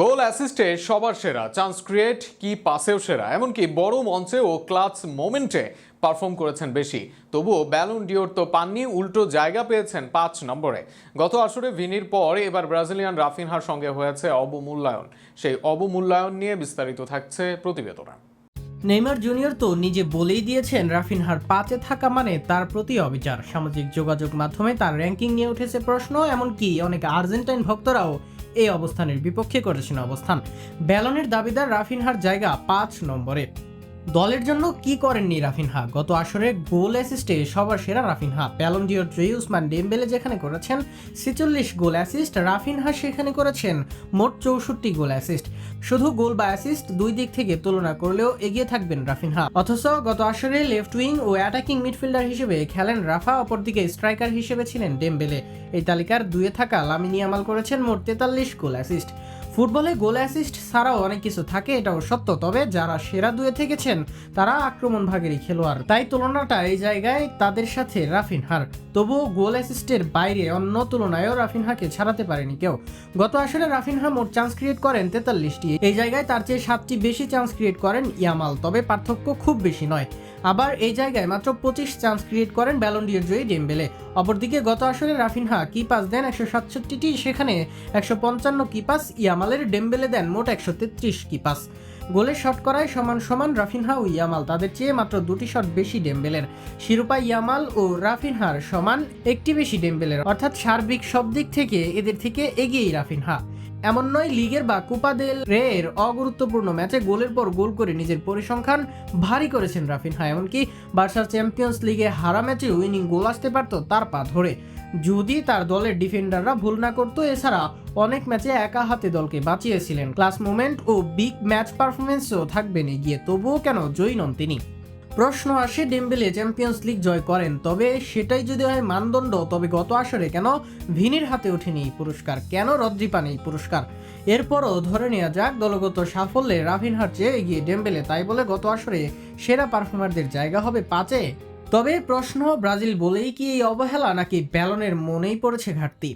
গোল অ্যাসিস্টে সবার সেরা, চান্স ক্রিয়েট কি পাসেও সেরা, এমনকি বড় মঞ্চে ও ক্লাচ মোমেন্টে পারফর্ম করেছেন বেশি। তবুও ব্যালন ডিওর তো পাননি, উল্টো জায়গা পেয়েছেন পাঁচ নম্বরে। গত আসরে ভিনির পর এবার ব্রাজিলিয়ান রাফিনহার সঙ্গে হয়েছে অবমূল্যায়ন সেই অবমূল্যায়ন নিয়ে বিস্তারিত থাকছে প্রতিবেদনা। নেইমার জুনিয়র তো নিজে বলেই দিয়েছেন, রাফিনহার পাঁচে থাকা মানে তার প্রতি অবিচার। সামাজিক যোগাযোগ মাধ্যমে তার র্যাঙ্কিং নিয়ে উঠেছে প্রশ্ন, এমনকি অনেক আর্জেন্টাইন ভক্তরাও এই অবস্থানের বিপক্ষে করেছেন অবস্থান। ব্যালনের দাবিদার রাফিনহার জায়গা পাঁচ নম্বরে। দলের জন্য কি করেননি রাফিনহা? গত আসরে গোল অ্যাসিস্টে সবার সেরা রাফিনহা। প্যালন্ডিওর জয়ী উসমান ডেম্বেলে যেখানে করেছেন ছেচল্লিশ গোল অ্যাসিস্ট রাফিনহা সেখানে করেছেন মোট চৌষট্টি গোল অ্যাসিস্ট শুধু গোল বা অ্যাসিস্ট দুই দিক থেকে তুলনা করলেও এগিয়ে থাকবেন রাফিনহা। অথচ গত আসরে লেফট উইং ও অ্যাটাকিং মিডফিল্ডার হিসেবে খেলেন রাফা, অপরদিকে স্ট্রাইকার হিসেবে ছিলেন ডেম্বেলে। এই তালিকার দুয়ে থাকা লামিনী আমাল করেছেন মোট তেতাল্লিশ গোল অ্যাসিস্ট ফুটবলে গোল অ্যাসিস্ট ছাড়াও অনেক কিছু থাকে, এটাও সত্য। তবে যারা সেরা দুয়ে থেকেছেন, তারা আক্রমণ ভাগেরই খেলোয়াড়। তাই তুলনাটা এই জায়গায় তাদের সাথে রাফিনহার। তবুও গোল অ্যাসিস্টের বাইরে অন্য তুলনায়ও রাফিনহাকে ছাড়াতে পারেনি কেউ। গত আসরে রাফিনহা মোট চান্স ক্রিয়েট করেন তেতাল্লিশটি। এই জায়গায় তার চেয়ে সাতটি বেশি চান্স ক্রিয়েট করেন ইয়ামাল, তবে পার্থক্য খুব বেশি নয়। আবার এই জায়গায় মাত্র পঁচিশ চান্স ক্রিয়েট করেন ব্যালন্ডিয়ার জয়ী ডেম্বেলে। অপরদিকে গত আসরে রাফিনহা কি পাস দেন একশো সাতষট্টিটি, সেখানে একশো পঞ্চান্ন কি পাস ইয়ামালের ডেম্বেলে দেন মোট একশো তেত্রিশ কি পাস। গোলের শট করায় সমান সমান রাফিনহা ও ইয়ামাল, তাদের চেয়ে মাত্র দুটি শট বেশি ডেম্বেলের। শিরোপা ইয়ামাল ও রাফিনহার সমান একটি বেশি ডেম্বেলের, অর্থাৎ সার্বিক সব দিক থেকে এদের থেকে এগিয়েই রাফিনহা। এমন নয়, লিগের বা কুপা দেল রের অগুরুত্বপূর্ণ ম্যাচে গোলের পর গোল করে নিজের পরিসংখ্যান ভারী করেছেন রাফিনহা এমনকি বার্সার চ্যাম্পিয়ন্স লিগে হারা ম্যাচে উইনিং গোল আসতে পারত তার পা ধরে। যদি তার দলের ডিফেন্ডাররা ভুল না করতো, এছাড়া অনেক ম্যাচে একা হাতে দলকে বাঁচিয়েছিলেন। ক্লাস মোমেন্ট ও বিগ ম্যাচ পারফরমেন্সও থাকবেন এগিয়ে, তবুও কেন জয়ী নন তিনি? প্রশ্ন আসে ডেম্বেলে চ্যাম্পিয়ন্স লিগ জয় করেন, তবে সেটাই যদি হয় মানদণ্ড, তবে গত আসরে কেন ভিনির হাতে ওঠেনি এই পুরস্কার? কেন রদ্রি পান এই পুরস্কার? এরপরও ধরে নেওয়া যাক, দলগত সাফল্যে রাফিনহার চেয়ে এগিয়ে ডেম্বেলে, তাই বলে গত আসরে সেরা পারফর্মারদের জায়গা হবে পাঁচে। তবে প্রশ্ন, ব্রাজিল বলেই কি এই অবহেলা নাকি ব্যালনের মনেই পড়েছে ঘাটতি?